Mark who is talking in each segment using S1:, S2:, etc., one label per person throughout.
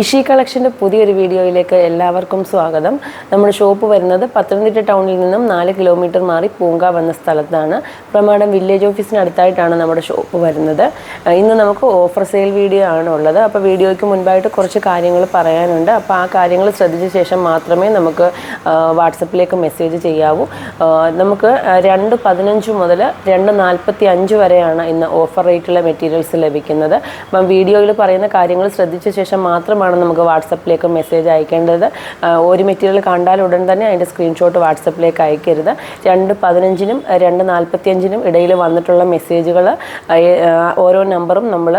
S1: ഇഷി കളക്ഷന്റെ പുതിയൊരു വീഡിയോയിലേക്ക് എല്ലാവർക്കും സ്വാഗതം. നമ്മുടെ ഷോപ്പ് വരുന്നത് പത്തനംതിട്ട ടൗണിൽ നിന്നും നാല് കിലോമീറ്റർ മാറി പൂങ്കാവ് എന്ന സ്ഥലത്താണ്. പ്രമാടം വില്ലേജ് ഓഫീസിനടുത്തായിട്ടാണ് നമ്മുടെ ഷോപ്പ് വരുന്നത്. ഇന്ന് നമുക്ക് ഓഫർ സെയിൽ വീഡിയോ ആണ് ഉള്ളത്. അപ്പോൾ വീഡിയോയ്ക്ക് മുൻപായിട്ട് കുറച്ച് കാര്യങ്ങൾ പറയാനുണ്ട്. അപ്പോൾ ആ കാര്യങ്ങൾ ശ്രദ്ധിച്ച ശേഷം മാത്രമേ നമുക്ക് വാട്സപ്പിലേക്ക് മെസ്സേജ് ചെയ്യാവൂ. നമുക്ക് രണ്ട് പതിനഞ്ച് മുതൽ രണ്ട് നാൽപ്പത്തി അഞ്ച് വരെയാണ് ഇന്ന് ഓഫർ റേറ്റുള്ള മെറ്റീരിയൽസ് ലഭിക്കുന്നത്. അപ്പം വീഡിയോയിൽ പറയുന്ന കാര്യങ്ങൾ ശ്രദ്ധിച്ച ശേഷം മാത്രമാണ് നമുക്ക് വാട്സപ്പിലേക്ക് മെസ്സേജ് അയക്കേണ്ടത്. ഒരു മെറ്റീരിയൽ കണ്ടാൽ ഉടൻ തന്നെ അതിന്റെ സ്ക്രീൻഷോട്ട് വാട്സപ്പിലേക്ക് അയക്കരുത്. രണ്ട് പതിനഞ്ചിനും രണ്ട് നാൽപ്പത്തിയഞ്ചിനും ഇടയിൽ വന്നിട്ടുള്ള മെസ്സേജുകൾ ഓരോ നമ്പറും നമ്മൾ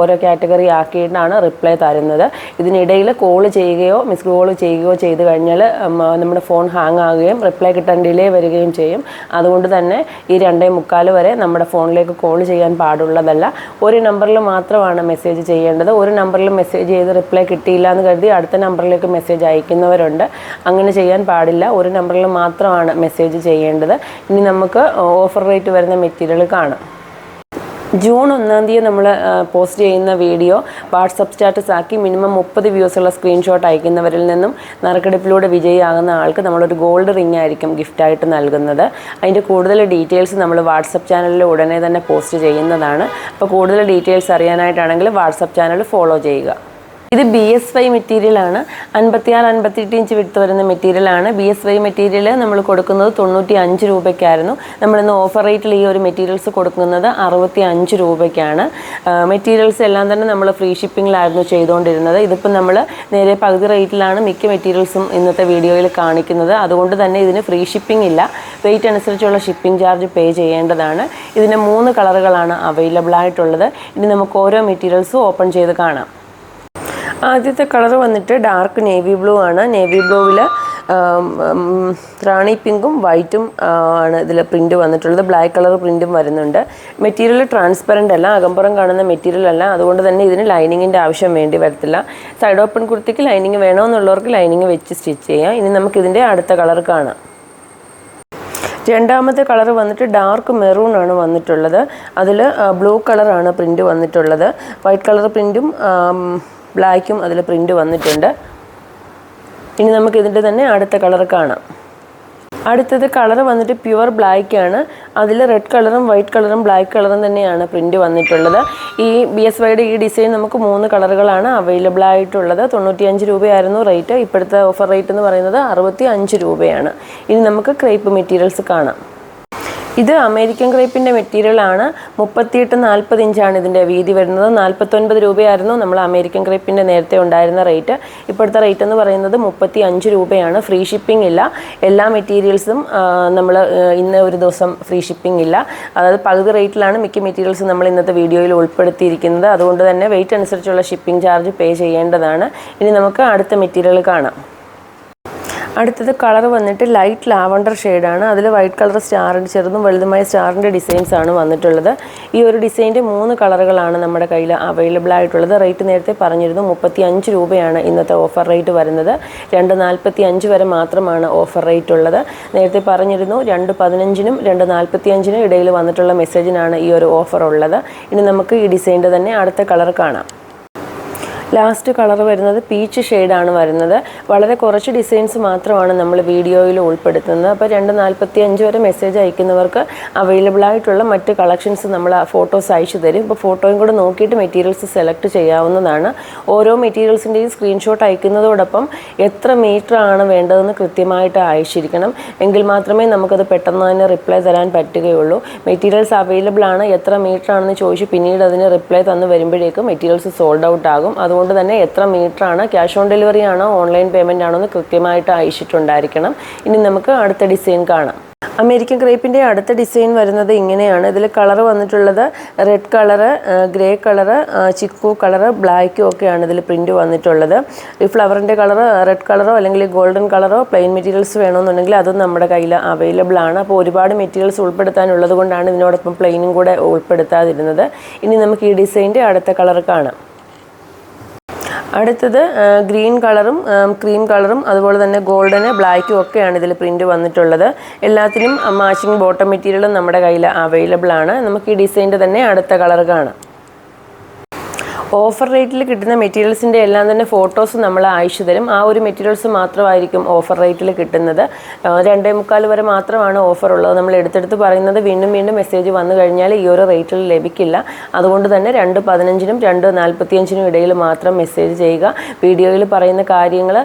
S1: ഓരോ കാറ്റഗറി ആക്കിയിട്ടാണ് റിപ്ലൈ തരുന്നത്. ഇതിനിടയിൽ കോൾ ചെയ്യുകയോ മിസ് കോൾ ചെയ്യുകയോ ചെയ്ത് കഴിഞ്ഞാൽ നമ്മുടെ ഫോൺ ഹാങ് ആകുകയും റിപ്ലൈ കിട്ടാൻ ഡിലേ വരികയും ചെയ്യും. അതുകൊണ്ട് തന്നെ ഈ രണ്ടേ മുക്കാൽ വരെ നമ്മുടെ ഫോണിലേക്ക് കോൾ ചെയ്യാൻ പാടുള്ളതല്ല. ഒരു നമ്പറിൽ മാത്രമാണ് മെസ്സേജ് ചെയ്യേണ്ടത്. ഒരു നമ്പറിൽ മെസ്സേജ് ചെയ്ത് റിപ്ലൈ കിട്ടിയില്ല എന്ന് കരുതി അടുത്ത നമ്പറിലേക്ക് മെസ്സേജ് അയക്കുന്നവരുണ്ട്. അങ്ങനെ ചെയ്യാൻ പാടില്ല. ഒരു നമ്പറിൽ മാത്രമാണ് മെസ്സേജ് ചെയ്യേണ്ടത്. ഇനി നമുക്ക് ഓഫർ റേറ്റ് വരുന്ന മെറ്റീരിയൽ കാണാം. ജൂൺ ഒന്നാം തീയതി നമ്മൾ പോസ്റ്റ് ചെയ്യുന്ന വീഡിയോ വാട്സപ്പ് സ്റ്റാറ്റസ് ആക്കി മിനിമം മുപ്പത് വ്യൂസുള്ള സ്ക്രീൻഷോട്ട് അയക്കുന്നവരിൽ നിന്നും നറുക്കെടുപ്പിലൂടെ വിജയിയാകുന്ന ആൾക്ക് നമ്മളൊരു ഗോൾഡ് റിംഗ് ആയിരിക്കും ഗിഫ്റ്റായിട്ട് നൽകുന്നത്. അതിന്റെ കൂടുതൽ ഡീറ്റെയിൽസ് നമ്മൾ വാട്സപ്പ് ചാനലിൽ ഉടനെ തന്നെ പോസ്റ്റ് ചെയ്യുന്നതാണ്. അപ്പോൾ കൂടുതൽ ഡീറ്റെയിൽസ് അറിയാനായിട്ടാണെങ്കിൽ വാട്സപ്പ് ചാനൽ ഫോളോ ചെയ്യുക. ഇത് ബി എസ് വൈ മെറ്റീരിയലാണ് അൻപത്തിയാറ് അൻപത്തിയെട്ട് ഇഞ്ച് വിട്ട് വരുന്ന മെറ്റീരിയലാണ് ബി എസ് വൈ മെറ്റീരിയൽ നമ്മൾ കൊടുക്കുന്നത് തൊണ്ണൂറ്റി അഞ്ച് രൂപയ്ക്കായിരുന്നു നമ്മളിന്ന് ഓഫർ റേറ്റിൽ ഈ ഒരു മെറ്റീരിയൽസ് കൊടുക്കുന്നത് അറുപത്തി അഞ്ച് രൂപയ്ക്കാണ് മെറ്റീരിയൽസ് എല്ലാം തന്നെ നമ്മൾ ഫ്രീ ഷിപ്പിങ്ങിലായിരുന്നു ചെയ്തുകൊണ്ടിരുന്നത്. ഇതിപ്പോൾ നമ്മൾ നേരെ പകുതി റേറ്റിലാണ് മിക്ക മെറ്റീരിയൽസും ഇന്നത്തെ വീഡിയോയിൽ കാണിക്കുന്നത്. അതുകൊണ്ട് തന്നെ ഇതിന് ഫ്രീ ഷിപ്പിംഗ് ഇല്ല. റേറ്റ് അനുസരിച്ചുള്ള ഷിപ്പിംഗ് ചാർജ് പേ ചെയ്യേണ്ടതാണ്. ഇതിന് മൂന്ന് കളറുകളാണ് അവൈലബിൾ ആയിട്ടുള്ളത്. ഇനി നമുക്ക് ഓരോ മെറ്റീരിയൽസും ഓപ്പൺ ചെയ്ത് കാണാം. ആദ്യത്തെ കളർ വന്നിട്ട് ഡാർക്ക് നേവി ബ്ലൂ ആണ്. നേവി ബ്ലൂവിൽ റാണി പിങ്കും വൈറ്റും ആണ് ഇതിൽ പ്രിന്റ് വന്നിട്ടുള്ളത്. ബ്ലാക്ക് കളർ പ്രിന്റും വരുന്നുണ്ട്. മെറ്റീരിയൽ ട്രാൻസ്പെറന്റ് അല്ല അകമ്പുറം കാണുന്ന മെറ്റീരിയൽ അല്ല. അതുകൊണ്ട് തന്നെ ഇതിന് ലൈനിങ്ങിന്റെ ആവശ്യം വേണ്ടി വരത്തില്ല. സൈഡ് ഓപ്പൺ കുർത്തിക്ക് ലൈനിങ് വേണമെന്നുള്ളവർക്ക് ലൈനിങ് വെച്ച് സ്റ്റിച്ച് ചെയ്യാം. ഇനി നമുക്കിതിന്റെ അടുത്ത കളർ കാണാം. രണ്ടാമത്തെ കളർ വന്നിട്ട് ഡാർക്ക് മെറൂൺ ആണ് വന്നിട്ടുള്ളത്. അതിൽ ബ്ലൂ കളറാണ് പ്രിന്റ് വന്നിട്ടുള്ളത്. വൈറ്റ് കളർ പ്രിന്റും ബ്ലാക്കും അതിൽ പ്രിന്റ് വന്നിട്ടുണ്ട്. ഇനി നമുക്ക് ഇതിന്റെ തന്നെ അടുത്ത കളർ കാണാം. അടുത്തത് കളർ വന്നിട്ട് പ്യുവർ ബ്ലാക്ക് ആണ്. അതിൽ റെഡ് കളറും വൈറ്റ് കളറും ബ്ലാക്ക് കളറും തന്നെയാണ് പ്രിന്റ് വന്നിട്ടുള്ളത്. ഈ ബി എസ് വൈയുടെ ഈ ഡിസൈൻ നമുക്ക് മൂന്ന് കളറുകളാണ് അവൈലബിൾ ആയിട്ടുള്ളത്. തൊണ്ണൂറ്റിയഞ്ച് രൂപയായിരുന്നു റേറ്റ് ഇപ്പോഴത്തെ ഓഫർ റേറ്റ് എന്ന് പറയുന്നത് അറുപത്തി അഞ്ച് രൂപയാണ്. ഇനി നമുക്ക് ക്രേപ്പ് മെറ്റീരിയൽസ് കാണാം. ഇത് അമേരിക്കൻ ക്രേപ്പിന്റെ മെറ്റീരിയലാണ് മുപ്പത്തിയെട്ട് നാൽപ്പത് ഇഞ്ചാണ് ഇതിന്റെ വീതി വരുന്നത്. നാൽപ്പത്തൊൻപത് രൂപയായിരുന്നു നമ്മൾ അമേരിക്കൻ ക്രേപ്പിന്റെ നേരത്തെ ഉണ്ടായിരുന്ന റേറ്റ്. ഇപ്പോഴത്തെ റേറ്റ് എന്ന് പറയുന്നത് മുപ്പത്തി അഞ്ച് രൂപയാണ്. ഫ്രീ ഷിപ്പിംഗ് ഇല്ല. എല്ലാ മെറ്റീരിയൽസും നമ്മൾ ഇന്ന് ഒരു ദിവസം ഫ്രീ ഷിപ്പിംഗ് ഇല്ല. അതായത് പകുതി റേറ്റിലാണ് മിക്ക മെറ്റീരിയൽസും നമ്മൾ ഇന്നത്തെ വീഡിയോയിൽ ഉൾപ്പെടുത്തിയിരിക്കുന്നത്. അതുകൊണ്ട് തന്നെ വെയിറ്റ് അനുസരിച്ചുള്ള ഷിപ്പിംഗ് ചാർജ് പേ ചെയ്യേണ്ടതാണ്. ഇനി നമുക്ക് അടുത്ത മെറ്റീരിയൽ കാണാം. അടുത്തത് കളർ വന്നിട്ട് ലൈറ്റ് ലാവണ്ടർ ഷെയ്ഡാണ്. അതിൽ വൈറ്റ് കളർ സ്റ്റാറിന്റെ ചെറുതും വലുതുമായ സ്റ്റാറിന്റെ ഡിസൈൻസ് ആണ് വന്നിട്ടുള്ളത്. ഈ ഒരു ഡിസൈന്റെ മൂന്ന് കളറുകളാണ് നമ്മുടെ കയ്യിൽ അവൈലബിൾ ആയിട്ടുള്ളത്. റേറ്റ് നേരത്തെ പറഞ്ഞിരുന്നു മുപ്പത്തി അഞ്ച് രൂപയാണ് ഇന്നത്തെ ഓഫർ റേറ്റ് വരുന്നത്. രണ്ട് നാൽപ്പത്തി അഞ്ച് വരെ മാത്രമാണ് ഓഫർ റേറ്റ് ഉള്ളത്. നേരത്തെ പറഞ്ഞിരുന്നു രണ്ട് പതിനഞ്ചിനും രണ്ട് നാൽപ്പത്തി അഞ്ചിനും ഇടയിൽ വന്നിട്ടുള്ള മെസ്സേജിനാണ് ഈ ഒരു ഓഫർ ഉള്ളത്. ഇനി നമുക്ക് ഈ ഡിസൈന്റെ തന്നെ അടുത്ത കളർ കാണാം. ലാസ്റ്റ് കളർ വരുന്നത് പീച്ച് ഷെയ്ഡാണ് വരുന്നത്. വളരെ കുറച്ച് ഡിസൈൻസ് മാത്രമാണ് നമ്മൾ വീഡിയോയിൽ ഉൾപ്പെടുത്തുന്നത്. അപ്പോൾ രണ്ട് നാൽപ്പത്തി അഞ്ച് വരെ മെസ്സേജ് അയക്കുന്നവർക്ക് അവൈലബിൾ ആയിട്ടുള്ള മറ്റ് കളക്ഷൻസ് നമ്മൾ ഫോട്ടോസ് അയച്ചു തരും. ഇപ്പോൾ ഫോട്ടോയും കൂടെ നോക്കിയിട്ട് മെറ്റീരിയൽസ് സെലക്ട് ചെയ്യാവുന്നതാണ്. ഓരോ മെറ്റീരിയൽസിന്റെയും സ്ക്രീൻഷോട്ട് അയക്കുന്നതോടൊപ്പം എത്ര മീറ്റർ ആണ് വേണ്ടതെന്ന് കൃത്യമായിട്ട് അയച്ചിരിക്കണം. എങ്കിൽ മാത്രമേ നമുക്കത് പെട്ടെന്ന് തന്നെ റിപ്ലൈ തരാൻ പറ്റുകയുള്ളൂ. മെറ്റീരിയൽസ് അവൈലബിൾ ആണ്. എത്ര മീറ്റർ ആണെന്ന് ചോദിച്ച് പിന്നീട് അതിന് റിപ്ലൈ തന്നു വരുമ്പോഴേക്കും മെറ്റീരിയൽസ് സോൾഡ് ഔട്ട് ആകും. അതുകൊണ്ട് തന്നെ എത്ര മീറ്റർ ആണ് ക്യാഷ് ഓൺ ഡെലിവറി ആണോ ഓൺലൈൻ പേയ്മെന്റ് ആണോ എന്ന് കൃത്യമായിട്ട് അയച്ചിട്ടുണ്ടായിരിക്കണം. ഇനി നമുക്ക് അടുത്ത ഡിസൈൻ കാണാം. അമേരിക്കൻ ക്രേപ്പിന്റെ അടുത്ത ഡിസൈൻ വരുന്നത് ഇങ്ങനെയാണ്. ഇതിൽ കളർ വന്നിട്ടുള്ളത് red colour grey colour chikoo colour ബ്ലാക്കും ഒക്കെയാണ് ഇതിൽ പ്രിന്റ് വന്നിട്ടുള്ളത്. ഈ ഫ്ലവറിന്റെ കളർ റെഡ് കളറോ അല്ലെങ്കിൽ ഗോൾഡൻ കളറോ പ്ലെയിൻ മെറ്റീരിയൽസ് വേണമെന്നുണ്ടെങ്കിൽ അതും നമ്മുടെ കയ്യിൽ അവൈലബിൾ ആണ്. അപ്പോൾ ഒരുപാട് മെറ്റീരിയൽസ് ഉൾപ്പെടുത്താനുള്ളത് കൊണ്ടാണ് ഇതിനോടൊപ്പം പ്ലെയിനും കൂടെ ഉൾപ്പെടുത്താതിരുന്നത്. ഇനി നമുക്ക് ഈ ഡിസൈന്റെ അടുത്ത കളർ കാണാം. അടുത്തത് ഗ്രീൻ കളറും ക്രീം കളറും അതുപോലെ തന്നെ ഗോൾഡന് ബ്ലാക്കും ഒക്കെയാണ് ഇതിൽ പ്രിന്റ് വന്നിട്ടുള്ളത്. എല്ലാത്തിനും മാച്ചിങ് ബോട്ടം മെറ്റീരിയലും നമ്മുടെ കയ്യിൽ അവൈലബിൾ ആണ് നമുക്ക് ഈ ഡിസൈന്റെ തന്നെ അടുത്ത കളർ കാണാം. ഓഫർ റേറ്റിൽ കിട്ടുന്ന മെറ്റീരിയൽസിന്റെ എല്ലാം തന്നെ ഫോട്ടോസ് നമ്മൾ അയച്ചു തരും. ആ ഒരു മെറ്റീരിയൽസ് മാത്രമായിരിക്കും ഓഫർ റേറ്റിൽ കിട്ടുന്നത്. രണ്ടേ മുക്കാൽ വരെ മാത്രമാണ് ഓഫർ ഉള്ളത്. നമ്മൾ എടുത്തെടുത്ത് പറയുന്നത് വീണ്ടും വീണ്ടും മെസ്സേജ് വന്നു കഴിഞ്ഞാൽ ഈ ഒരു റേറ്റിൽ ലഭിക്കില്ല. അതുകൊണ്ട് തന്നെ രണ്ട് പതിനഞ്ചിനും രണ്ട് നാൽപ്പത്തിയഞ്ചിനും ഇടയിൽ മാത്രം മെസ്സേജ് ചെയ്യുക. വീഡിയോയിൽ പറയുന്ന കാര്യങ്ങൾ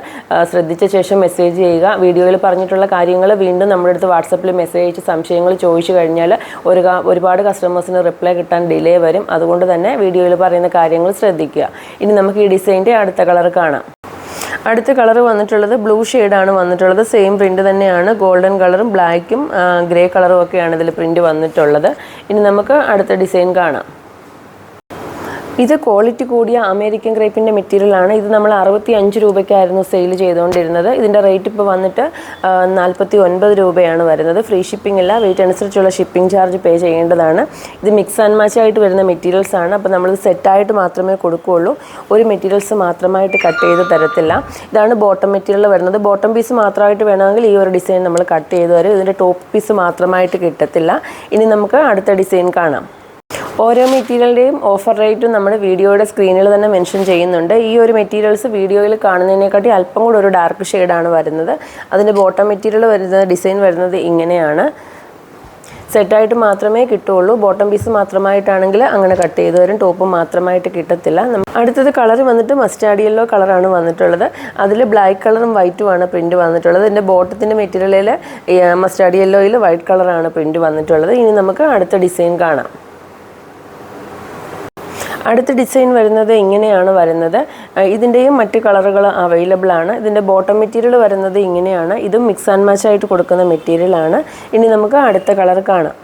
S1: ശ്രദ്ധിച്ച ശേഷം മെസ്സേജ് ചെയ്യുക. വീഡിയോയിൽ പറഞ്ഞിട്ടുള്ള കാര്യങ്ങൾ വീണ്ടും നമ്മുടെ അടുത്ത് വാട്സപ്പിൽ മെസ്സേജ് അയച്ച് സംശയങ്ങൾ ചോദിച്ചു കഴിഞ്ഞാൽ ഒരു ഒരുപാട് കസ്റ്റമേഴ്സിന് റിപ്ലൈ കിട്ടാൻ ഡിലേ വരും. അതുകൊണ്ട് തന്നെ വീഡിയോയിൽ പറയുന്ന കാര്യങ്ങൾ ശ്രദ്ധിക്കുക. ഇനി നമുക്ക് ഈ ഡിസൈന്റെ അടുത്ത കളർ കാണാം. അടുത്ത കളർ വന്നിട്ടുള്ളത് ബ്ലൂ ഷെയ്ഡാണ് വന്നിട്ടുള്ളത്. സെയിം പ്രിന്റ് തന്നെയാണ്. ഗോൾഡൻ കളറും ബ്ലാക്കും ഗ്രേ കളറും ഒക്കെയാണ് ഇതിൽ പ്രിന്റ് വന്നിട്ടുള്ളത്. ഇനി നമുക്ക് അടുത്ത ഡിസൈൻ കാണാം. ഇത് ക്വാളിറ്റി കൂടിയ അമേരിക്കൻ ക്രേപ്പിന്റെ മെറ്റീരിയലാണ് ഇത് നമ്മൾ അറുപത്തി അഞ്ച് രൂപയ്ക്കായിരുന്നു സെയിൽ ചെയ്തുകൊണ്ടിരുന്നത്. ഇതിന്റെ റേറ്റ് ഇപ്പോൾ വന്നിട്ട് നാൽപ്പത്തി ഒൻപത് രൂപയാണ് വരുന്നത്. ഫ്രീ ഷിപ്പിംഗ് ഇല്ല. വെയിറ്റ് അനുസരിച്ചുള്ള ഷിപ്പിംഗ് ചാർജ് പേ ചെയ്യേണ്ടതാണ്. ഇത് മിക്സ് ആൻഡ് മാച്ച് ആയിട്ട് വരുന്ന മെറ്റീരിയൽസ് ആണ്. അപ്പോൾ നമ്മൾ സെറ്റായിട്ട് മാത്രമേ കൊടുക്കുകയുള്ളൂ. ഒരു മെറ്റീരിയൽസ് മാത്രമായിട്ട് കട്ട് ചെയ്ത് തരത്തില്ല. ഇതാണ് ബോട്ടം മെറ്റീരിയൽ വരുന്നത്. ബോട്ടം പീസ് മാത്രമായിട്ട് വേണമെങ്കിൽ ഈ ഒരു ഡിസൈൻ നമ്മൾ കട്ട് ചെയ്ത് തരും. ഇതിന്റെ ടോപ്പ് പീസ് മാത്രമായിട്ട് കിട്ടത്തില്ല. ഇനി നമുക്ക് അടുത്ത ഡിസൈൻ കാണാം. ഓരോ മെറ്റീരിയലിന്റെയും ഓഫർ റേറ്റും നമ്മൾ വീഡിയോയുടെ സ്ക്രീനിൽ തന്നെ മെൻഷൻ ചെയ്യുന്നുണ്ട്. ഈ ഒരു മെറ്റീരിയൽസ് വീഡിയോയിൽ കാണുന്നതിനെക്കാട്ടി അല്പം കൂടെ ഒരു ഡാർക്ക് ഷെയ്ഡാണ് വരുന്നത്. അതിന്റെ ബോട്ടം മെറ്റീരിയൽ വരുന്നത് ഡിസൈൻ വരുന്നത് ഇങ്ങനെയാണ്. സെറ്റായിട്ട് മാത്രമേ കിട്ടുള്ളൂ ബോട്ടം പീസ് മാത്രമായിട്ടാണെങ്കിൽ അങ്ങനെ കട്ട് ചെയ്ത് വരും. ടോപ്പ് മാത്രമായിട്ട് കിട്ടത്തില്ല. അടുത്തത് കളർ വന്നിട്ട് മസ്റ്റാർഡ് യെല്ലോ കളറാണ് വന്നിട്ടുള്ളത്. അതിൽ ബ്ലാക്ക് കളറും വൈറ്റും ആണ് പ്രിന്റ് വന്നിട്ടുള്ളത്. എന്റെ ബോട്ടത്തിന്റെ മെറ്റീരിയലിൽ മസ്റ്റാർഡ് യെല്ലോയിൽ വൈറ്റ് കളറാണ് പ്രിന്റ് വന്നിട്ടുള്ളത്. ഇനി നമുക്ക് അടുത്ത ഡിസൈൻ കാണാം. അടുത്ത ഡിസൈൻ വരുന്നത് ഇങ്ങനെയാണ് വരുന്നത്. ഇതിന്റെയും മറ്റ് കളറുകൾ അവൈലബിൾ ആണ്. ഇതിന്റെ ബോട്ടം മെറ്റീരിയൽ വരുന്നത് ഇങ്ങനെയാണ്. ഇതും മിക്സ് ആൻഡ് മാച്ച് ആയിട്ട് കൊടുക്കുന്ന മെറ്റീരിയൽ ആണ്. ഇനി നമുക്ക് അടുത്ത കളർ കാണാം.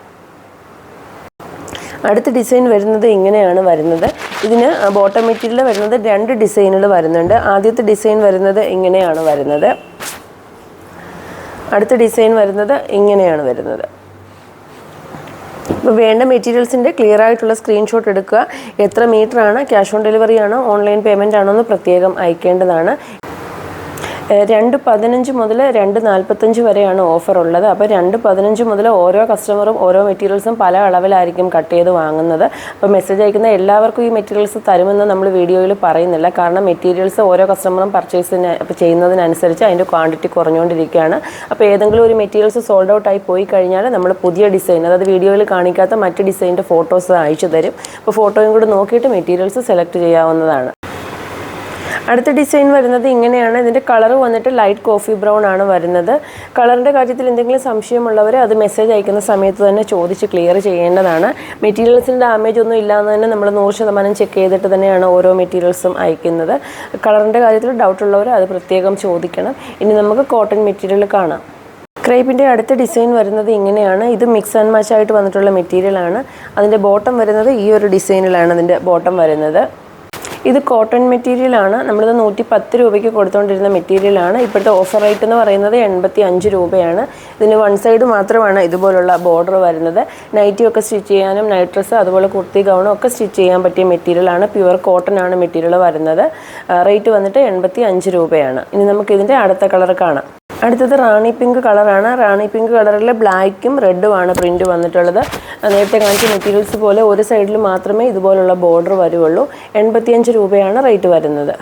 S1: അടുത്ത ഡിസൈൻ വരുന്നത് ഇങ്ങനെയാണ് വരുന്നത്. ഇതിന് ബോട്ടം മെറ്റീരിയൽ വരുന്നത് രണ്ട് ഡിസൈനുകൾ വരുന്നുണ്ട്. ആദ്യത്തെ ഡിസൈൻ വരുന്നത് ഇങ്ങനെയാണ് വരുന്നത്. അടുത്ത ഡിസൈൻ വരുന്നത് ഇങ്ങനെയാണ് വരുന്നത്. അപ്പോൾ വേണ്ട മെറ്റീരിയൽസിന്റെ ക്ലിയർ ആയിട്ടുള്ള സ്ക്രീൻഷോട്ട് എടുക്കുക. എത്ര മീറ്റർ ആണ്? ക്യാഷ് ഓൺ ഡെലിവറി ആണോ? ഓൺലൈൻ പേയ്മെന്റ് ആണോ എന്ന് പ്രത്യേകം അയക്കേണ്ടതാണ്. രണ്ട് പതിനഞ്ച് മുതൽ രണ്ട് നാൽപ്പത്തഞ്ച് വരെയാണ് ഓഫർ ഉള്ളത്. അപ്പോൾ രണ്ട് പതിനഞ്ച് മുതൽ ഓരോ കസ്റ്റമറും ഓരോ മെറ്റീരിയൽസും പല അളവിലായിരിക്കും കട്ട് ചെയ്ത് വാങ്ങുന്നത്. അപ്പോൾ മെസ്സേജ് അയക്കുന്ന എല്ലാവർക്കും ഈ മെറ്റീരിയൽസ് തരുമെന്ന് നമ്മൾ വീഡിയോയിൽ പറയുന്നില്ല. കാരണം മെറ്റീരിയൽസ് ഓരോ കസ്റ്റമറും പർച്ചേസിന് ചെയ്യുന്നതിനനുസരിച്ച് അതിന്റെ ക്വാണ്ടിറ്റി കുറഞ്ഞുകൊണ്ടിരിക്കുകയാണ്. അപ്പോൾ ഏതെങ്കിലും ഒരു മെറ്റീരിയൽസ് സോൾഡ് ഔട്ട് ആയി പോയി കഴിഞ്ഞാൽ നമ്മൾ പുതിയ ഡിസൈൻ അതായത് വീഡിയോയിൽ കാണിക്കാത്ത മറ്റ് ഡിസൈനിന്റെ ഫോട്ടോസ് അയച്ചു തരും. അപ്പോൾ ഫോട്ടോയും കൂടെ നോക്കിയിട്ട് മെറ്റീരിയൽസ് സെലക്ട് ചെയ്യാവുന്നതാണ്. അടുത്ത ഡിസൈൻ വരുന്നത് ഇങ്ങനെയാണ്. ഇതിന്റെ കളർ വന്നിട്ട് ലൈറ്റ് കോഫി ബ്രൗൺ ആണ് വരുന്നത്. കളറിന്റെ കാര്യത്തിൽ എന്തെങ്കിലും സംശയമുള്ളവർ അത് മെസ്സേജ് അയക്കുന്ന സമയത്ത് തന്നെ ചോദിച്ച് ക്ലിയർ ചെയ്യേണ്ടതാണ്. മെറ്റീരിയൽസിന് ഡാമേജ് ഒന്നും ഇല്ലാന്ന് തന്നെ നമ്മൾ നൂറ് ശതമാനം ചെക്ക് ചെയ്തിട്ട് തന്നെയാണ് ഓരോ മെറ്റീരിയൽസും അയക്കുന്നത്. കളറിന്റെ കാര്യത്തിൽ ഡൗട്ട് ഉള്ളവർ അത് പ്രത്യേകം ചോദിക്കണം. ഇനി നമുക്ക് കോട്ടൺ മെറ്റീരിയൽ കാണാം. ക്രേപ്പിന്റെ അടുത്ത ഡിസൈൻ വരുന്നത് ഇങ്ങനെയാണ്. ഇത് മിക്സ് ആൻഡ് മാച്ച് ആയിട്ട് വന്നിട്ടുള്ള മെറ്റീരിയലാണ് അതിന്റെ ബോട്ടം വരുന്നത് ഈ ഒരു ഡിസൈനിലാണ് അതിന്റെ ബോട്ടം വരുന്നത്. ഇത് കോട്ടൺ മെറ്റീരിയലാണ് നമ്മളിത് നൂറ്റി പത്ത് രൂപയ്ക്ക് കൊടുത്തുകൊണ്ടിരുന്ന മെറ്റീരിയലാണ് ഇപ്പോഴത്തെ ഓഫർ റേറ്റ് എന്ന് പറയുന്നത് എൺപത്തി അഞ്ച് രൂപയാണ്. ഇതിന് വൺ സൈഡ് മാത്രമാണ് ഇതുപോലുള്ള ബോർഡർ വരുന്നത്. നൈറ്റി ഒക്കെ സ്റ്റിച്ച് ചെയ്യാനും നൈറ്റ് ഡ്രസ്സ് അതുപോലെ കുർത്തി ഗൗണും ഒക്കെ സ്റ്റിച്ച് ചെയ്യാൻ പറ്റിയ മെറ്റീരിയലാണ് പ്യുവർ കോട്ടൺ ആണ് മെറ്റീരിയൽ വരുന്നത്. റേറ്റ് വന്നിട്ട് എൺപത്തി അഞ്ച് രൂപയാണ്. ഇനി നമുക്ക് ഇതിന്റെ അടുത്ത കളർ കാണാം. അടുത്തത് റാണി പിങ്ക് കളറാണ്. റാണി പിങ്ക് കളറിൽ ബ്ലാക്കും റെഡുമാണ് പ്രിന്റ് വന്നിട്ടുള്ളത്. നേരത്തെ കാണിച്ച മെറ്റീരിയൽസ് പോലെ ഒരു സൈഡിൽ മാത്രമേ ഇതുപോലുള്ള ബോർഡർ വരുള്ളൂ എൺപത്തിയഞ്ച് രൂപയാണ് റേറ്റ് വരുന്നത്.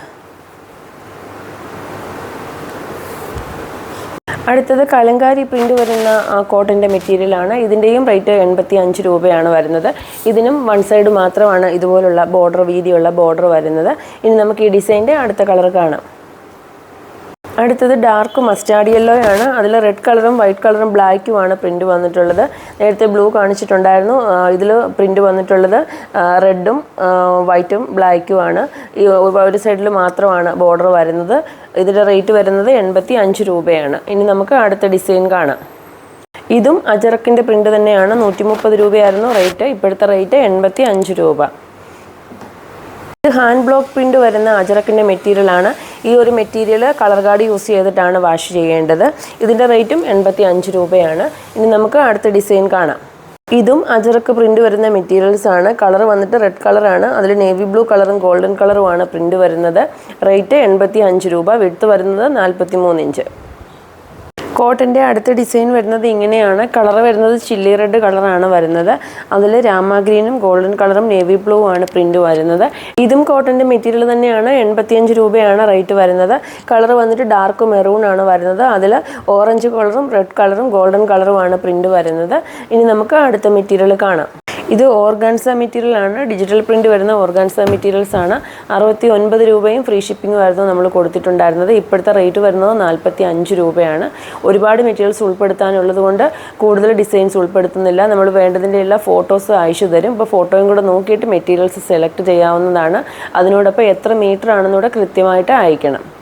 S1: അടുത്തത് കലങ്കാരി പ്രിന്റ് വരുന്ന കോട്ടന്റെ മെറ്റീരിയലാണ് ഇതിന്റെയും റേറ്റ് എൺപത്തി അഞ്ച് രൂപയാണ് വരുന്നത്. ഇതിനും വൺ സൈഡ് മാത്രമാണ് ഇതുപോലുള്ള ബോർഡർ വീതിയുള്ള ബോർഡർ വരുന്നത്. ഇനി നമുക്ക് ഈ ഡിസൈന്റെ അടുത്ത കളർ കാണാം. അടുത്തത് ഡാർക്ക് മസ്റ്റാർഡ് യെല്ലോ ആണ്. അതിൽ റെഡ് കളറും വൈറ്റ് കളറും ബ്ലാക്കുമാണ് പ്രിന്റ് വന്നിട്ടുള്ളത്. നേരത്തെ ബ്ലൂ കാണിച്ചിട്ടുണ്ടായിരുന്നു. ഇതിൽ പ്രിന്റ് വന്നിട്ടുള്ളത് റെഡും വൈറ്റും ബ്ലാക്കുമാണ് ഒരു സൈഡിൽ മാത്രമാണ് ബോർഡർ വരുന്നത്. ഇതിന്റെ റേറ്റ് വരുന്നത് എൺപത്തി അഞ്ച് രൂപയാണ്. ഇനി നമുക്ക് അടുത്ത ഡിസൈൻ കാണാം. ഇതും അജറക്കിന്റെ പ്രിന്റ് തന്നെയാണ്. നൂറ്റി മുപ്പത് രൂപയായിരുന്നു റേറ്റ് ഇപ്പോഴത്തെ റേറ്റ് എൺപത്തി അഞ്ച് രൂപ. ഇത് ഹാൻഡ് ബ്ലോക്ക് പ്രിന്റ് വരുന്ന അജറക്കിന്റെ മെറ്റീരിയലാണ് ഈ ഒരു മെറ്റീരിയൽ കളർ കാർഡ് യൂസ് ചെയ്തിട്ടാണ് വാഷ് ചെയ്യേണ്ടത്. ഇതിന്റെ റേറ്റും എൺപത്തി അഞ്ച് രൂപയാണ്. ഇനി നമുക്ക് അടുത്ത ഡിസൈൻ കാണാം. ഇതും അജറക്ക് പ്രിന്റ് വരുന്ന മെറ്റീരിയൽസ് ആണ്. കളർ വന്നിട്ട് റെഡ് കളറാണ് അതിൽ നേവി ബ്ലൂ കളറും ഗോൾഡൻ കളറുമാണ് പ്രിന്റ് വരുന്നത്. റേറ്റ് എൺപത്തി അഞ്ച് രൂപ. വിടുത്ത് വരുന്നത് നാൽപ്പത്തി മൂന്ന് ഇഞ്ച് കോട്ടന്റെ അടുത്ത ഡിസൈൻ വരുന്നത് ഇങ്ങനെയാണ്. കളർ വരുന്നത് ചില്ലി റെഡ് കളറാണ് വരുന്നത്. അതിൽ രാമ ഗ്രീനും ഗോൾഡൻ കളറും നേവി ബ്ലൂ ആണ് പ്രിന്റ് വരുന്നത്. ഇതും കോട്ടന്റെ മെറ്റീരിയൽ തന്നെയാണ്. എൺപത്തിയഞ്ച് രൂപയാണ് റേറ്റ് വരുന്നത്. കളർ വന്നിട്ട് ഡാർക്ക് മെറൂൺ ആണ് വരുന്നത്. അതിൽ ഓറഞ്ച് കളറും റെഡ് കളറും ഗോൾഡൻ കളറുമാണ് പ്രിന്റ് വരുന്നത്. ഇനി നമുക്ക് അടുത്ത മെറ്റീരിയൽ കാണാം. ഇത് ഓർഗാൻസ മെറ്റീരിയൽ ആണ് ഡിജിറ്റൽ പ്രിന്റ് വരുന്ന ഓർഗാൻസ മെറ്റീരിയൽസ് ആണ്. അറുപത്തി ഒൻപത് രൂപയും ഫ്രീ ഷിപ്പിംഗും ആയിരുന്നു നമ്മൾ കൊടുത്തിട്ടുണ്ടായിരുന്നത്. ഇപ്പോഴത്തെ റേറ്റ് വരുന്നത് നാൽപ്പത്തി അഞ്ച് രൂപയാണ്. ഒരുപാട് മെറ്റീരിയൽസ് ഉൾപ്പെടുത്താനുള്ളത് കൊണ്ട് കൂടുതൽ ഡിസൈൻസ് ഉൾപ്പെടുത്തുന്നില്ല. നമ്മൾ വേണ്ടതിന്റെ എല്ലാ ഫോട്ടോസ് അയച്ചു തരും. ഇപ്പോൾ ഫോട്ടോയും കൂടെ നോക്കിയിട്ട് മെറ്റീരിയൽസ് സെലക്ട് ചെയ്യാവുന്നതാണ്. അതിനോടൊപ്പം എത്ര മീറ്റർ ആണെന്നൂടെ കൃത്യമായിട്ട് അയക്കണം.